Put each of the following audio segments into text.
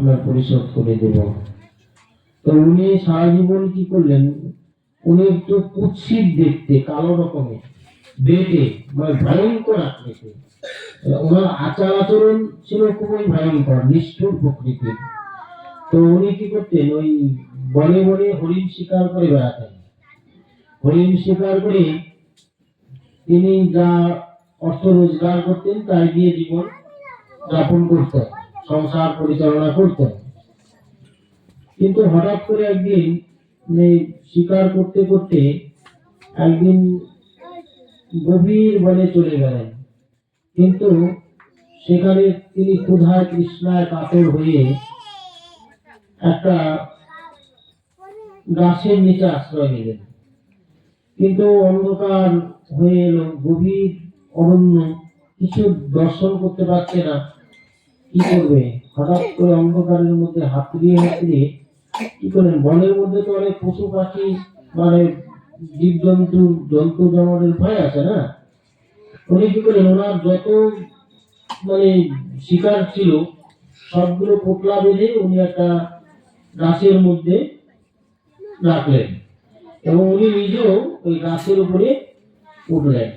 আপনার পরিশোধ করে দেব। তো উনি সারা জীবন কি করলেন? উনি একটু কুৎসিত দেখতে, কালো রকমের বেটে মানে ভয়ঙ্কর আকৃতি ওনার আচার আচরণ ছিল খুবই ভয়ঙ্কর, নিষ্ঠুর প্রকৃতির। তো উনি কি করতেন? ওই বনে বনে হরিণ শিকার করে বেড়াতেন। হরিণ শিকার করে তিনি যা অর্থ রোজগার করতেন, তাই দিয়ে জীবন যাপন করতেন। সংসার পরিচালনা করতেন কিন্তু হঠাৎ করে একদিন শিকার করতে করতে একদিন গভীর বনে চলে গেলেন। কিন্তু সেখানে তিনি ক্ষুধায় তৃষ্ণায় কাতর হয়ে একটা গাছের নিচে আশ্রয় নিলেন। কিন্তু অন্ধকার হয়ে এলো, গভীর অরণ্য, কিছু দর্শন করতে পারছে না। কি করবে? হঠাৎ করে অন্ধকারের মধ্যে হাতড়িয়ে হাতড়িয়ে কি করেন? বনের মধ্যে তো অনেক পশু পাখি মানে জীব জন্তু জন্তু, জানোয়ারের ভয় আছে না? উনি কি করেন? ওনার যত মানে শিকার ছিল, সবগুলো পোটলা বেঁধে উনি একটা গাছের মধ্যে রাখলেন এবং উনি নিজেও ওই গাছের উপরে উঠলেন।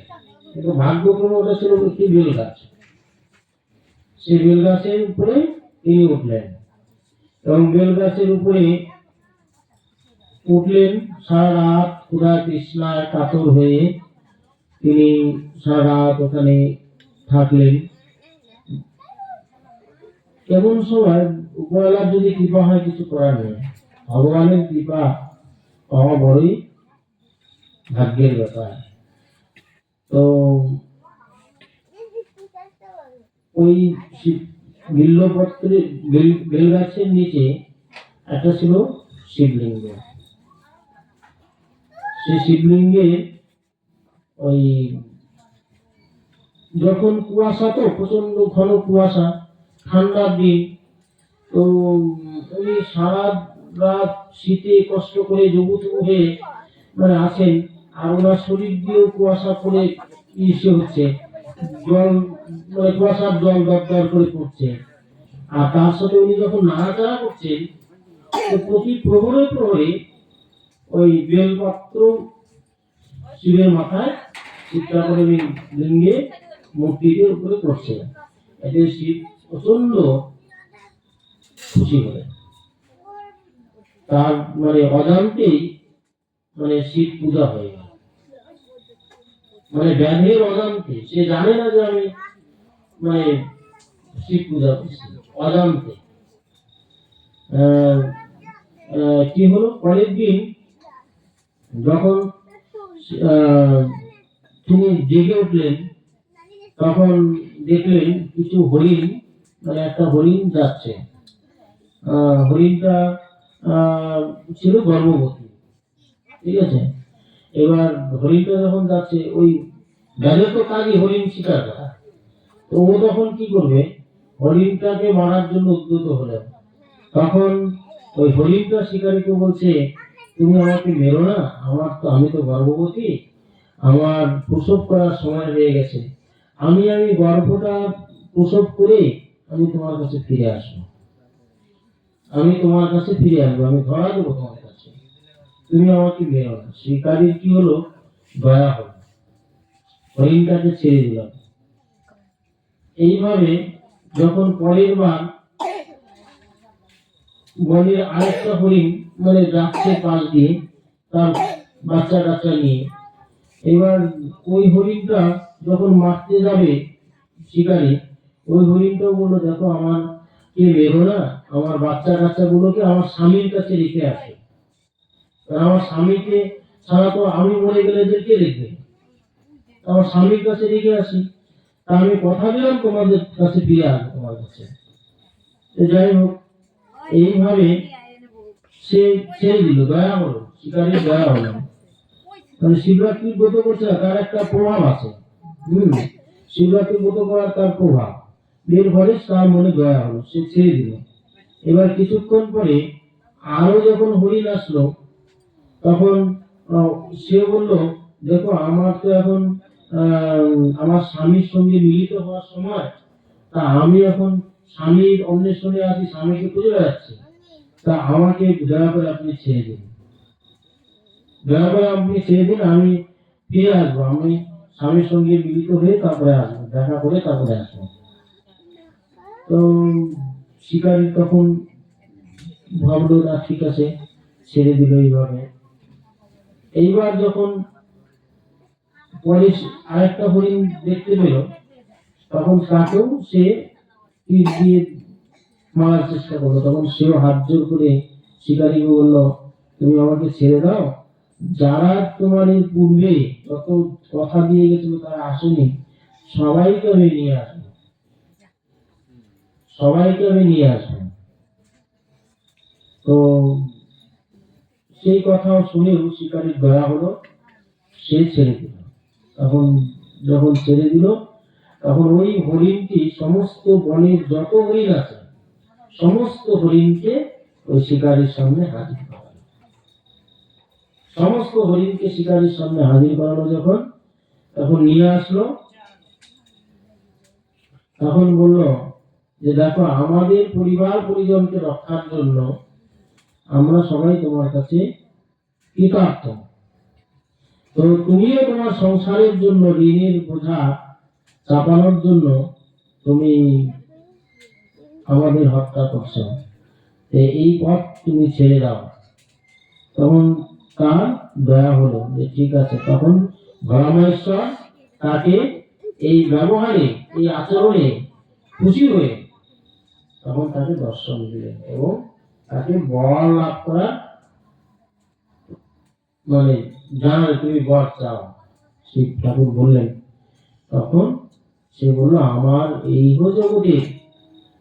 কিন্তু ভাগ্যক্রমে ওটা ছিল একটি বেল গাছ। সেই বেল গাছের উপরে তিনি উঠলেন। এবং বেল গাছের উপরে উঠলেন সারা রাত ক্ষুধা তৃষ্ণায় কাতর হয়ে তিনি সারা রাত ওখানে থাকলেন। এমন সময়? উপরওয়ালার যদি কৃপা হয় কিছু করার নেই। ভগবানের কৃপা পাওয়া বড়ই ভাগ্যের ব্যাপার। তো ওই শি- বিল্লপত্রে বেল- বেলগাছের নিচে একটা ছিল শিবলিঙ্গ। সেই শিবলিঙ্গে ওই যখন কুয়াশা তো প্রচণ্ড ঘন কুয়াশা ঠান্ডার দিন, তো উনি সারা রাত শীতে কষ্ট করে জবুথবু হয়ে মানে আছেন, আর ওনার শরীর দিয়েও কুয়াশা করে ইসে হচ্ছে। জল মানে কুয়াশার জল দরদর করে পড়ছে আর তার সাথে উনি যখন নাড়াচাড়া করছেন, তো প্রতি প্রহরে প্রহরে ওই বেলপত্র শিবের মাথায় চিত্রা করে লিঙ্গে মূর্তিটির উপরে পড়ছে। এতে শিব প্রচণ্ড খুশি হলেন। তার মানে অজান্তেই মানে শিব পূজা হয়ে গেল। মানে ব্যাধের অজান্তে, সে জানে না যে আমি মানে শিব পূজা করছি, অজান্তে। কি হলো? পরের দিন যখন তিনি জেগে উঠলেন, তখন দেখলেন কিছু হরিণ মানে একটা হরিণ যাচ্ছে। হরিণটা ছিল গর্ভবতী। ঠিক আছে? এবার হরিণটা যখন যাচ্ছে, ওই গাছের তো কাজই হরিণ শিকার করা। তো ও তখন কি করবে? হরিণটাকে মারার জন্য উদ্যত হলেন তখন ওই হরিণটা শিকারীকে বলছে, তুমি আমাকে মেরো না, আমার তো, আমি তো গর্ভবতী, আমার প্রসব করার সময় হয়ে গেছে। আমি আমি গর্ভটা প্রসব করে আমি তোমার কাছে ফিরে আসব। আমি তোমার কাছে ফিরে আসব, আমি ধরা দেবো তোমার কাছে। তুমি আমাকে মেরো না। শিকারীর কি হলো? দয়া হলো। হরিণটাকে ছেড়ে দিলাম। এইভাবে যখন পরের বার বনের আরেকটা হরিণ মানে যাচ্ছে পাশ দিয়ে তার বাচ্চা কাচ্চা নিয়ে, এবার ওই হরিণটা যখন মারতে যাবে শিকারি, ওই হরিণটাও বলল, দেখো, আমার কে বেরো না, আমার বাচ্চা কাচ্চা গুলোকে আমার স্বামীর কাছে রেখে আসে। আমার স্বামীকে ছাড়া তো আমি মরে গেলে এদের কে দেখবে? আমার স্বামীর কাছে রেখে আসি। তা আমি কথা দিলাম, তোমাদের কাছে ফিরে আসব তোমার কাছে। যাই হোক, এইভাবে সে ছেড়ে দিল, দয়া হলো শিকারীর দয়া হলো মানে শিবরাত্রি ব্রত করছে তার একটা প্রভাব আছে। হম শিবরাত্রি ব্রত করার তার প্রভাব? এর ফলে তার মনে দয়া হলো, সে ছেড়ে দিল। এবার কিছুক্ষণ পরে আরও যখন হরিণ আসলো, তখন সে বলল, দেখো, আমার তো এখন আমার স্বামীর সঙ্গে মিলিত হওয়ার সময়, তা আমি এখন স্বামীর অন্বেষণে আছি, স্বামীকে খুঁজে বেড়াচ্ছি। তা আমাকে দয়া করে আপনি ছেড়ে দিন। দয়া করে আপনি ছেড়ে দিন আমি ফিরে আসব। আমি স্বামীর সঙ্গে মিলিত হয়ে তারপরে আসব, দেখা করে তারপরে আসব। তো শিকারী তখন ভাবলো না ঠিক আছে, ছেড়ে দিল এইভাবে। এইবার যখন পরে আরেকটা হরিণ দেখতে পেল। তখন তাকেও সে তীর দিয়ে মারার চেষ্টা করল। তখন সেও হাত জোর করে শিকারীকে বলল, তুমি আমাকে ছেড়ে দাও। যারা তোমার এই পূর্বে যত কথা দিয়ে গেছিল তারা আসেনি। সবাইকে আমি নিয়ে আসব। সবাইকে আমি নিয়ে আসব। তো সেই কথা শুনেও শিকারীর দয়া হলো, সে ছেড়ে দিল। তখন যখন ছেড়ে দিল, তখন ওই হরিণটি সমস্ত বনের যত হরিণ আছে, সমস্ত হরিণকে ওই শিকারীর সামনে হাজির করালো। সমস্ত হরিণকে শিকারের সামনে হাজির করালো যখন, তখন নিয়ে আসলো। তখন বলল যে, দেখো, আমাদের পরিবার পরিজনকে রক্ষার জন্য আমরা সবাই তোমার কাছে কৃতার্থ। তো তুমিও তোমার সংসারের জন্য, ঋণের বোঝা চাপানোর জন্য তুমি আমাদের হত্যা করছ। এই পথ তুমি ছেড়ে দাও। তখন তার দয়া হলো যে ঠিক আছে, তখন ভরামেশ্বর তাকে এই ব্যবহারে, এই আচরণে খুশি হয়ে তখন তাকে দর্শন দিলেন এবং তাকে বর লাভ করার মানে জানালে তুমি বর চাও। শিব ঠাকুর বললেন, তখন সে বলল, আমার এই জগতে,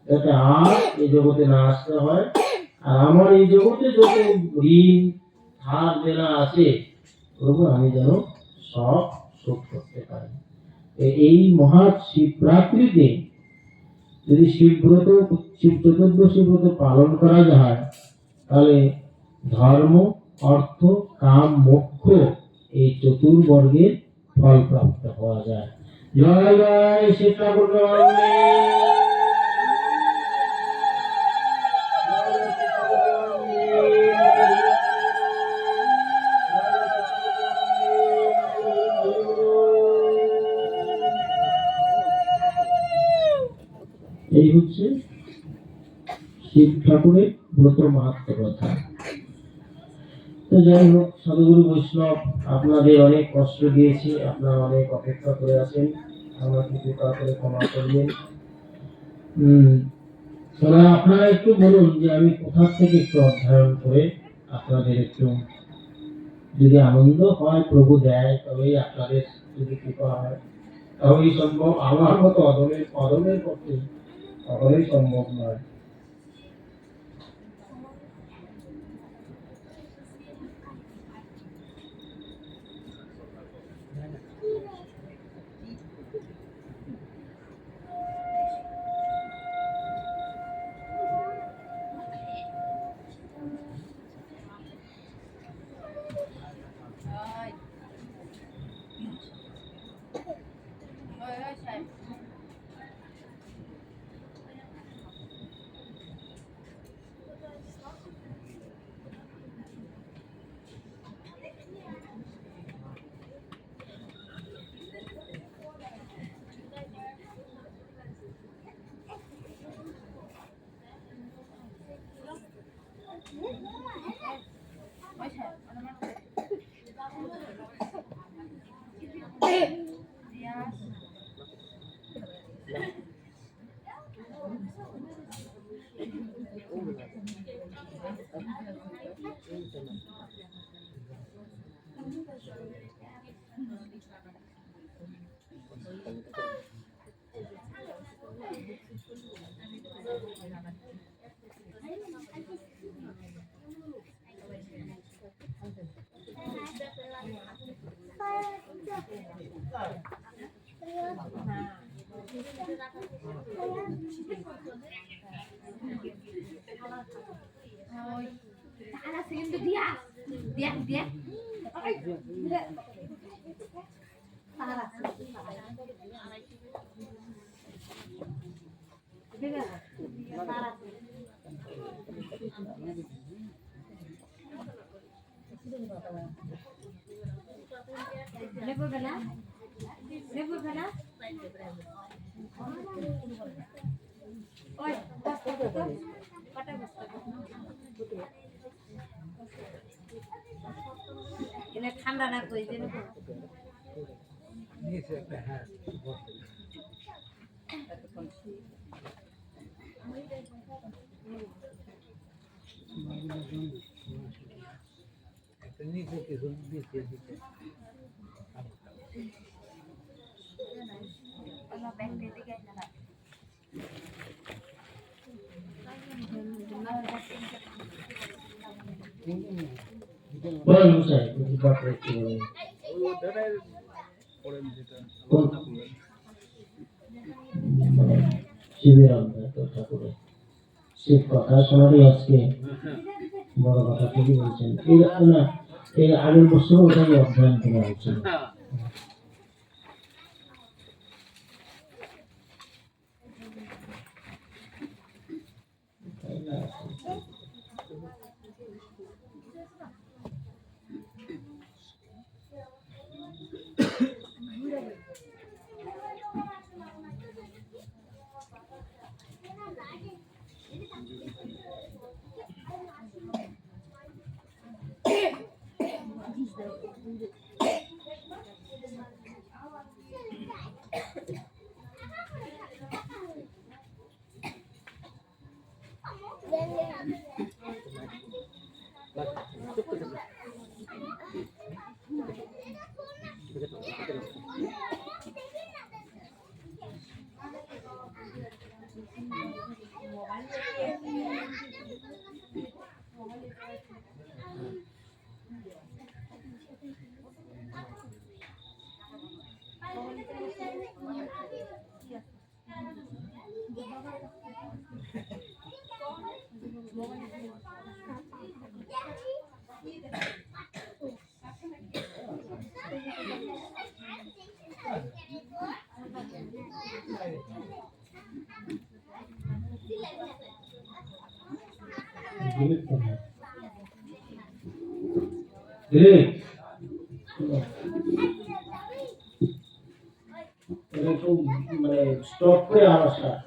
যাতে আর এই জগতে না আসতে হয়, আর আমার এই জগতে যত ঋণ, ধার, দেনা আছে, প্রভু, আমি যেন সব শোধ করতে পারি। এই মহা শিবরাত্রিতে যদি শিবব্রত শিব চতুর্দশী ব্রত পালন করা যায়, তাহলে ধর্ম অর্থ, কাম, মোক্ষ এই চতুর্বর্গের ফল প্রাপ্ত হওয়া যায়। জয় জয় এই হচ্ছে শিব ঠাকুরের ব্রত মাহাত্ম কথা। তো যাই হোক, সাধুগুরু বৈষ্ণব, আপনাদের অনেক কষ্ট দিয়েছি, আপনারা অনেক অপেক্ষা করে আছেন আমাকে কৃপা করে ক্ষমা করবেন। হম আপনারা একটু বলুন যে আমি কোথা থেকে একটু অধ্যয়ন করে আপনাদের একটু যদি আনন্দ হয়, প্রভু দেয়, তবেই আপনাদের যদি কৃপা হয়। তবেই সম্ভব, আমার মতো অদমের অদমের পক্ষে কখনোই সম্ভব নয়। 音楽。Đã là xem được đi à? Đi à, đi à. Ôi, đi à. Para. Đi à. লেবু বেলা লেবু বেলা ওই বস্তা তো কটা বস্তা এনে ঠান্ডা না কই যে ওলা ব্যাগ দিয়ে দিকে না বলেন মশাই একটু ব্যাপারে একটু বলেন শিবের আমরা তো ঠাকুরের শিব কথা শোনারই আজকে বড় কথা ঠিকই বলছেন। এর আগের বছর ওটাই অধ্যয়ন করা হয়েছিল। মানে স্টপ করে আবার স্টার্ট করো